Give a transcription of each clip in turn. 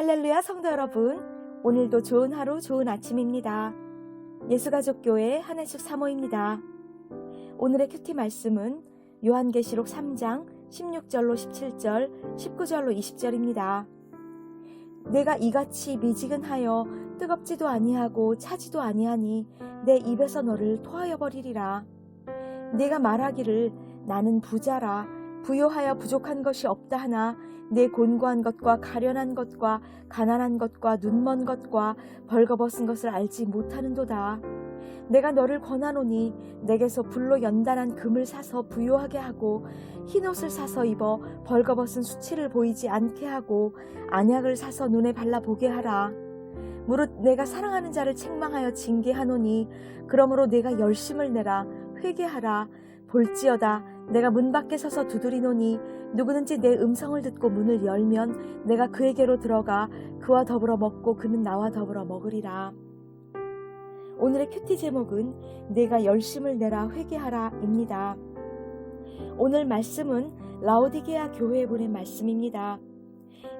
할렐루야 성도 여러분, 오늘도 좋은 하루 좋은 아침입니다. 예수가족교회 한해숙 사모입니다. 오늘의 큐티 말씀은 요한계시록 3장 16절로 17절, 19절로 20절입니다. 내가 이같이 미지근하여 뜨겁지도 아니하고 차지도 아니하니 내 입에서 너를 토하여 버리리라. 내가 말하기를 나는 부자라 부요하여 부족한 것이 없다 하나 내 곤고한 것과 가련한 것과 가난한 것과 눈먼 것과 벌거벗은 것을 알지 못하는도다. 내가 너를 권하노니 내게서 불로 연단한 금을 사서 부요하게 하고 흰 옷을 사서 입어 벌거벗은 수치를 보이지 않게 하고 안약을 사서 눈에 발라 보게 하라. 무릇 내가 사랑하는 자를 책망하여 징계하노니 그러므로 내가 열심을 내라 회개하라 볼지어다 내가 문 밖에 서서 두드리노니 누구든지 내 음성을 듣고 문을 열면 내가 그에게로 들어가 그와 더불어 먹고 그는 나와 더불어 먹으리라. 오늘의 큐티 제목은 내가 열심을 내라 회개하라입니다. 오늘 말씀은 라오디게아 교회에 보낸 말씀입니다.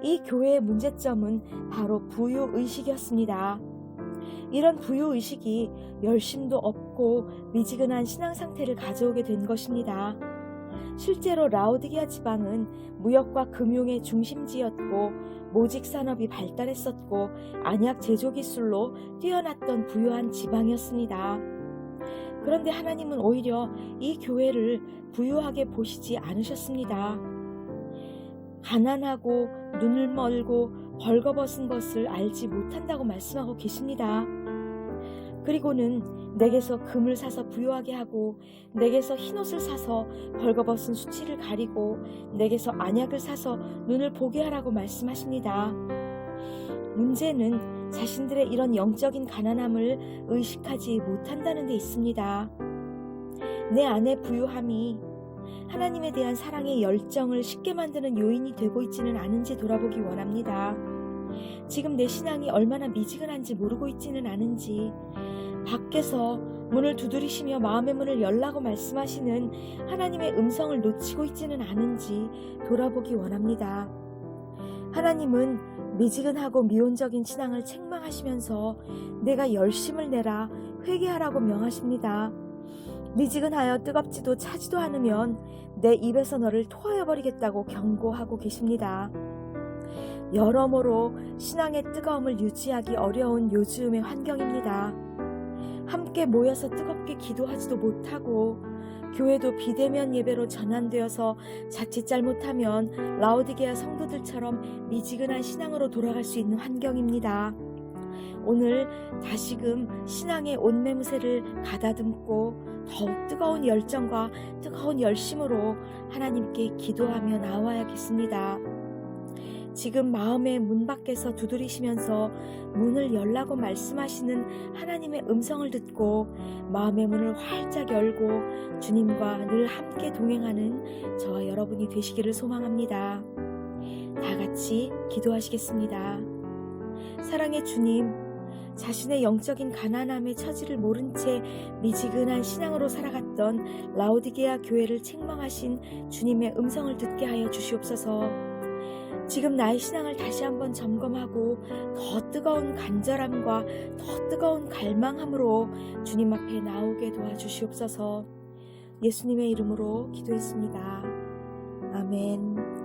이 교회의 문제점은 바로 부유 의식이었습니다. 이런 부유 의식이 열심도 없고 미지근한 신앙 상태를 가져오게 된 것입니다. 실제로 라오디게아 지방은 무역과 금융의 중심지였고 모직 산업이 발달했었고 안약 제조 기술로 뛰어났던 부유한 지방이었습니다. 그런데 하나님은 오히려 이 교회를 부유하게 보시지 않으셨습니다. 가난하고 눈을 멀고 벌거벗은 것을 알지 못한다고 말씀하고 계십니다. 그리고는 내게서 금을 사서 부유하게 하고 내게서 흰옷을 사서 벌거벗은 수치를 가리고 내게서 안약을 사서 눈을 보게 하라고 말씀하십니다. 문제는 자신들의 이런 영적인 가난함을 의식하지 못한다는 데 있습니다. 내 안의 부유함이 하나님에 대한 사랑의 열정을 쉽게 만드는 요인이 되고 있지는 않은지 돌아보기 원합니다. 지금 내 신앙이 얼마나 미지근한지 모르고 있지는 않은지 밖에서 문을 두드리시며 마음의 문을 열라고 말씀하시는 하나님의 음성을 놓치고 있지는 않은지 돌아보기 원합니다. 하나님은 미지근하고 미온적인 신앙을 책망하시면서 내가 열심을 내라 회개하라고 명하십니다. 미지근하여 뜨겁지도 차지도 않으면 내 입에서 너를 토하여 버리겠다고 경고하고 계십니다. 여러모로 신앙의 뜨거움을 유지하기 어려운 요즘의 환경입니다. 함께 모여서 뜨겁게 기도하지도 못하고 교회도 비대면 예배로 전환되어서 자칫 잘못하면 라오디게아 성도들처럼 미지근한 신앙으로 돌아갈 수 있는 환경입니다. 오늘 다시금 신앙의 온매무새를 가다듬고 더욱 뜨거운 열정과 뜨거운 열심으로 하나님께 기도하며 나와야겠습니다. 지금 마음의 문 밖에서 두드리시면서 문을 열라고 말씀하시는 하나님의 음성을 듣고 마음의 문을 활짝 열고 주님과 늘 함께 동행하는 저와 여러분이 되시기를 소망합니다. 다 같이 기도하시겠습니다. 사랑의 주님, 자신의 영적인 가난함의 처지를 모른 채 미지근한 신앙으로 살아갔던 라오디게아 교회를 책망하신 주님의 음성을 듣게 하여 주시옵소서. 지금 나의 신앙을 다시 한번 점검하고 더 뜨거운 간절함과 더 뜨거운 갈망함으로 주님 앞에 나오게 도와주시옵소서. 예수님의 이름으로 기도했습니다. 아멘.